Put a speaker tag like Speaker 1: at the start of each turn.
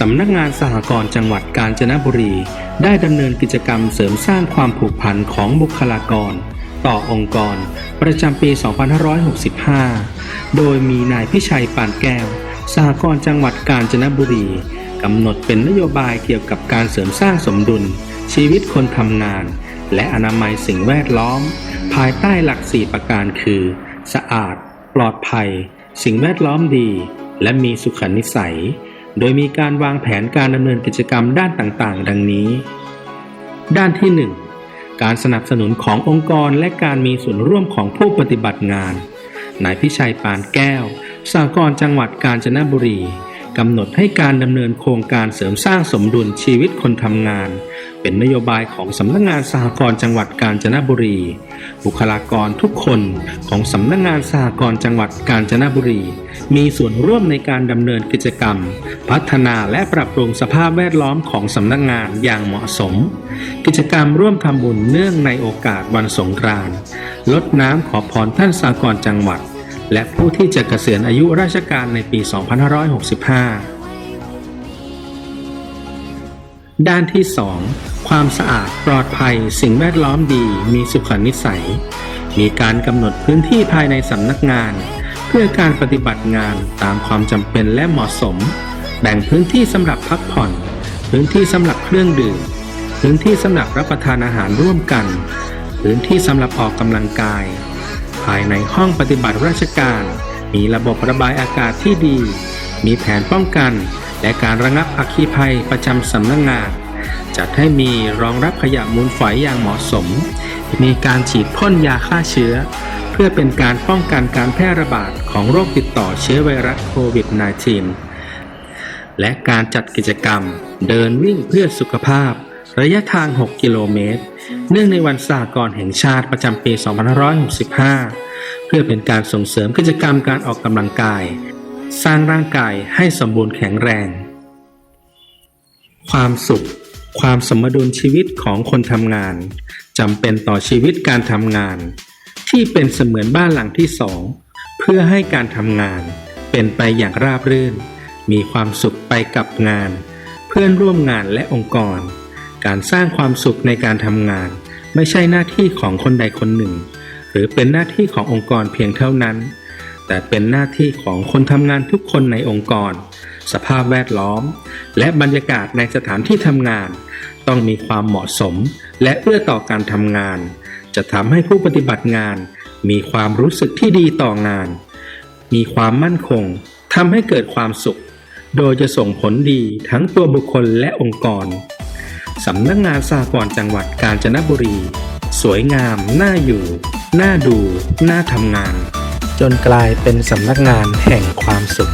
Speaker 1: สำนักงานสหกรณ์จังหวัดกาญจนบุรี ได้ดำเนินกิจกรรมเสริมสร้างความผูกพันของบุคลากร ต่อองค์กร ประจำปี 2565 โดยมีนายพิชัยปานแก้ว สหกรณ์จังหวัดกาญจนบุรีกำหนดเป็นนโยบายเกี่ยวกับการเสริมสร้างสมดุล ชีวิตคนทำงาน และอนามัยสิ่งแวดล้อม ภายใต้หลักสี่ประการคือ สะอาด ปลอดภัย สิ่งแวดล้อมดี และมีสุขนิสัย โดยมีการวางแผนการดำเนินกิจกรรมด้านต่างๆ ดังนี้ ด้านที่ 1 การสนับสนุนขององค์กรและการมีส่วนร่วมของผู้ปฏิบัติงาน นายพิชัยปานแก้วสากรจังหวัดกาญจนบุรีกำหนดให้การดำเนินโครงการเสริมสร้างสมดุลชีวิตคนทำงาน เป็นนโยบายของสำนักงานสหกรณ์จังหวัดกาญจนบุรี บุคลากรทุกคนของสำนักงานสหกรณ์จังหวัดกาญจนบุรี มีส่วนร่วมในการดำเนินกิจกรรม พัฒนาและปรับปรุงสภาพแวดล้อมของสำนักงานอย่างเหมาะสม กิจกรรมร่วมทำบุญเนื่องในโอกาสวันสงกรานต์ลดน้ำขอพรท่านสากรณ์จังหวัด และผู้ที่จะเกษียณอายุราชการในปี 2565 ด้านที่ 2 ความสะอาดปลอดภัย สิ่งแวดล้อมดี มีสุขนิสัย มีการกำหนดพื้นที่ภายในสำนักงาน เพื่อการปฏิบัติงานตามความจำเป็นและเหมาะสม แบ่งพื้นที่สำหรับพักผ่อน พื้นที่สำหรับเครื่องดื่ม พื้นที่สำหรับรับประทานอาหารร่วมกัน พื้นที่สำหรับออกกำลังกาย ภายในห้องปฏิบัติราชการ มีระบบระบายอากาศที่ดี มีแผนป้องกัน และการระงับอัคคีภัยประจำสำนักงงาน จัดให้มีรองรับขยะมูลฝอยอย่างเหมาะสม มีการฉีดพ่นยาฆ่าเชื้อ เพื่อเป็นการป้องกันการแพร่ระบาดของโรคติดต่อเชื้อไวรัสโควิด -19 และการจัดกิจกรรม เดินวิ่งเพื่อสุขภาพ ระยะทาง 6 กิโลเมตร เนื่องในวันสากรณ์แห่งชาติประจำปี 2565 เพื่อเป็นการส่งเสริมกิจกรรมการออกกำลังกาย สร้างร่างกายให้สมบูรณ์แข็งแรง ความสุข ความสมดุลชีวิตของคนทำงานจำเป็นต่อชีวิตการทำงาน ที่เป็นเสมือนบ้านหลังที่สองเพื่อให้การทำงานเป็นไปอย่างราบรื่น มีความสุขไปกับงาน เพื่อนร่วมงานและองค์กร การสร้างความสุขในการทำงาน ไม่ใช่หน้าที่ของคนใดคนหนึ่ง หรือเป็นหน้าที่ขององค์กรเพียงเท่านั้น แต่เป็นหน้าที่ของคนทำงานทุกคนในองค์กร สภาพแวดล้อม และบรรยากาศในสถานที่ทำงาน ต้องมีความเหมาะสม และเอื้อต่อการทำงาน จะทำให้ผู้ปฏิบัติงาน มีความรู้สึกที่ดีต่องาน มีความมั่นคงทำให้เกิดความสุข โดยจะส่งผลดีทั้งตัวบุคคลและองค์กรสำนักงานสหกรจังหวัดกาญจนบุรี สวยงาม น่าอยู่ น่าดู น่าทำงาน จนกลายเป็นสำนักงานแห่งความสุข